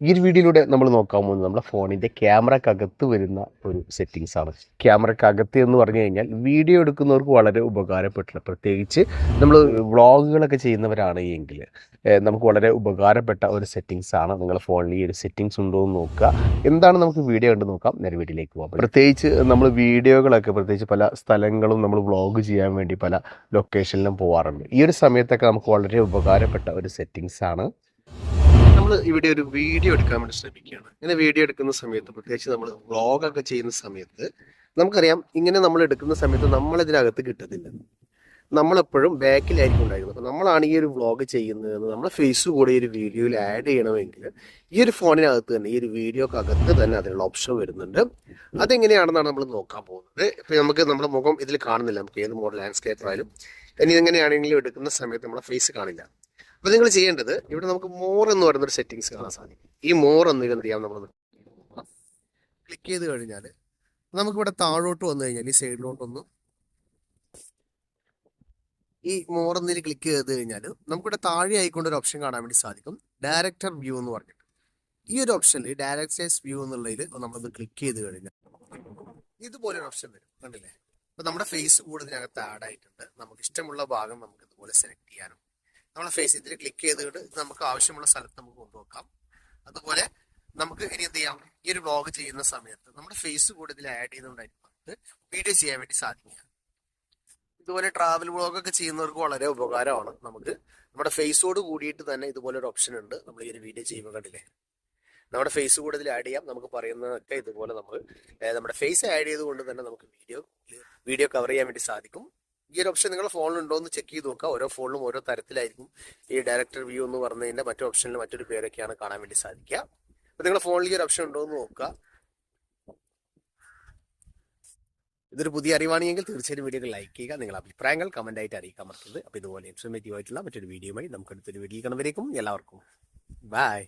ഈ ഒരു വീഡിയോയിലൂടെ നമ്മൾ നോക്കാൻ പോകുന്നത് നമ്മുടെ ഫോണിന്റെ ക്യാമറക്കകത്ത് വരുന്ന ഒരു സെറ്റിങ്സ് ആണ്. ക്യാമറക്കകത്ത് എന്ന് പറഞ്ഞു കഴിഞ്ഞാൽ വീഡിയോ എടുക്കുന്നവർക്ക് വളരെ ഉപകാരപ്പെട്ടില്ല പ്രത്യേകിച്ച് നമ്മൾ വ്ളോഗുകളൊക്കെ ചെയ്യുന്നവരാണ് എങ്കിൽ നമുക്ക് വളരെ ഉപകാരപ്പെട്ട ഒരു സെറ്റിങ്സ് ആണ് നിങ്ങളുടെ ഫോണിൽ ഈ ഒരു സെറ്റിങ്സ് ഉണ്ടോ എന്ന് നോക്കുക. എന്താണ് നമുക്ക് വീഡിയോ കണ്ട് നോക്കാം. നേരെ വീട്ടിലേക്ക് പോകാം. പ്രത്യേകിച്ച് നമ്മൾ വീഡിയോകളൊക്കെ പ്രത്യേകിച്ച് പല സ്ഥലങ്ങളും നമ്മൾ വ്ളോഗ് ചെയ്യാൻ വേണ്ടി പല ലൊക്കേഷനിലും പോകാറുണ്ട് ഈ ഒരു സമയത്തൊക്കെ നമുക്ക് വളരെ ഉപകാരപ്പെട്ട ഒരു സെറ്റിങ്സ് ആണ് ഇവിടെ ഒരു വീഡിയോ എടുക്കാൻ വേണ്ടി ശ്രമിക്കുകയാണ്. ഇങ്ങനെ വീഡിയോ എടുക്കുന്ന സമയത്ത് പ്രത്യേകിച്ച് നമ്മൾ വ്ളോഗൊക്കെ ചെയ്യുന്ന സമയത്ത് നമുക്കറിയാം ഇങ്ങനെ നമ്മൾ എടുക്കുന്ന സമയത്ത് നമ്മളിതിനകത്ത് കിട്ടത്തില്ല. നമ്മളെപ്പോഴും ബാക്കിലായിരിക്കും ഉണ്ടായിരുന്നത്. അപ്പോൾ നമ്മളാണ് ഈ ഒരു വ്ളോഗ് ചെയ്യുന്നത് നമ്മൾ ഫേസ് കൂടെ ഈ ഒരു വീഡിയോയിൽ ആഡ് ചെയ്യണമെങ്കിൽ ഈ ഒരു ഫോണിനകത്ത് തന്നെ ഈ ഒരു വീഡിയോക്കകത്ത് തന്നെ അതിനുള്ള ഓപ്ഷൻ വരുന്നുണ്ട്. അതെങ്ങനെയാണെന്നാണ് നമ്മൾ നോക്കാൻ പോകുന്നത്. ഇപ്പം നമുക്ക് നമ്മുടെ മുഖം ഇതിൽ കാണുന്നില്ല. നമുക്ക് ഏത് മോഡൽ ലാൻഡ്സ്കേപ്പ് ആയാലും. ഇനി ഇതെങ്ങനെയാണെങ്കിലും എടുക്കുന്ന സമയത്ത് നമ്മുടെ ഫേസ് കാണില്ല. അപ്പോൾ നിങ്ങൾ ചെയ്യേണ്ടത് ഇവിടെ നമുക്ക് മോർ എന്ന് പറയുന്ന ഒരു സെറ്റിങ്സ് കാണാൻ സാധിക്കും. ഈ മോർ എന്ന് എന്ത് ചെയ്യാം നമ്മൾ ക്ലിക്ക് ചെയ്ത് കഴിഞ്ഞാൽ നമുക്കിവിടെ താഴോട്ട് വന്നു കഴിഞ്ഞാൽ ഈ സൈഡിലോട്ടൊന്ന് ഈ മോർ എന്നതിൽ ക്ലിക്ക് ചെയ്ത് കഴിഞ്ഞാൽ നമുക്കിവിടെ താഴെ ആയിക്കൊണ്ട് ഒരു ഓപ്ഷൻ കാണാൻ വേണ്ടി സാധിക്കും. ഡയറക്ടർ വ്യൂ എന്ന് പറഞ്ഞിട്ട്. ഈ ഒരു ഓപ്ഷനിൽ ഡയറക്ടേഴ്സ് വ്യൂ എന്നുള്ളതിൽ നമ്മളത് ക്ലിക്ക് ചെയ്ത് കഴിഞ്ഞാൽ ഇതുപോലൊരു ഓപ്ഷൻ വരും. കണ്ടില്ലേ? അപ്പൊ നമ്മുടെ ഫേസ് കൂടുതലകത്ത് ആഡ് ആയിട്ടുണ്ട്. നമുക്ക് ഇഷ്ടമുള്ള ഭാഗം നമുക്ക് ഇതുപോലെ സെലക്ട് ചെയ്യാനും നമ്മളെ ഫേസ് ഇതിൽ ക്ലിക്ക് ചെയ്തിട്ട് നമുക്ക് ആവശ്യമുള്ള സ്ഥലത്ത് നമുക്ക് കൊണ്ടുവെക്കാം അതുപോലെ നമുക്ക് ഇനി എന്ത് ചെയ്യാം? ഈ ഒരു വ്ളോഗ് ചെയ്യുന്ന സമയത്ത് നമ്മുടെ ഫേസ് കൂടെ ഇതിൽ ആഡ് ചെയ്തുകൊണ്ടായിരിക്കും നമുക്ക് വീഡിയോ ചെയ്യാൻ വേണ്ടി സാധിക്കുക. ഇതുപോലെ ട്രാവൽ വ്ളോഗ് ഒക്കെ ചെയ്യുന്നവർക്ക് വളരെ ഉപകാരമാണ് നമുക്ക്. നമ്മുടെ ഫേസോട് കൂടിയിട്ട് തന്നെ ഇതുപോലെ ഒരു ഓപ്ഷൻ ഉണ്ട്. നമ്മൾ ഈ ഒരു വീഡിയോ ചെയ്യുമ്പോൾ കണ്ടില്ലേ? നമ്മുടെ ഫേസ് കൂടെ ഇതിൽ ആഡ് ചെയ്യാം. നമുക്ക് പറയുന്നതൊക്കെ ഇതുപോലെ നമ്മൾ നമ്മുടെ ഫേസ് ആഡ് ചെയ്തുകൊണ്ട് തന്നെ നമുക്ക് വീഡിയോ വീഡിയോ കവർ ചെയ്യാൻ വേണ്ടി സാധിക്കും. ഈ ഒരു ഓപ്ഷൻ നിങ്ങളുടെ ഫോണിലുണ്ടോ എന്ന് ചെക്ക് ചെയ്ത് നോക്കുക. ഓരോ ഫോണിലും ഓരോ തരത്തിലായിരിക്കും ഈ ഡയറക്ടർ വ്യൂ എന്ന് പറഞ്ഞതിന്റെ മറ്റു ഓപ്ഷനിൽ മറ്റൊരു പേരൊക്കെയാണ് കാണാൻ വേണ്ടി സാധിക്കുക. അപ്പൊ നിങ്ങളുടെ ഫോണിൽ ഈ ഒരു ഓപ്ഷൻ ഉണ്ടോ എന്ന് നോക്കുക. ഇതൊരു പുതിയ അറിവാണെങ്കിൽ തീർച്ചയായും വീഡിയോ ലൈക്ക് ചെയ്യുക. നിങ്ങളുടെ അഭിപ്രായങ്ങൾ കമന്റ് ആയിട്ട് അറിയിക്കാൻ മറക്കരുത്. അപ്പോൾ ഇതുപോലെ ഇൻഫർമേറ്റീവ് ആയിട്ടുള്ള മറ്റൊരു വീഡിയോയുമായി നമുക്ക് അടുത്തൊരു വീഡിയോ കാണുമ്പോഴേക്കും എല്ലാവർക്കും. ബൈ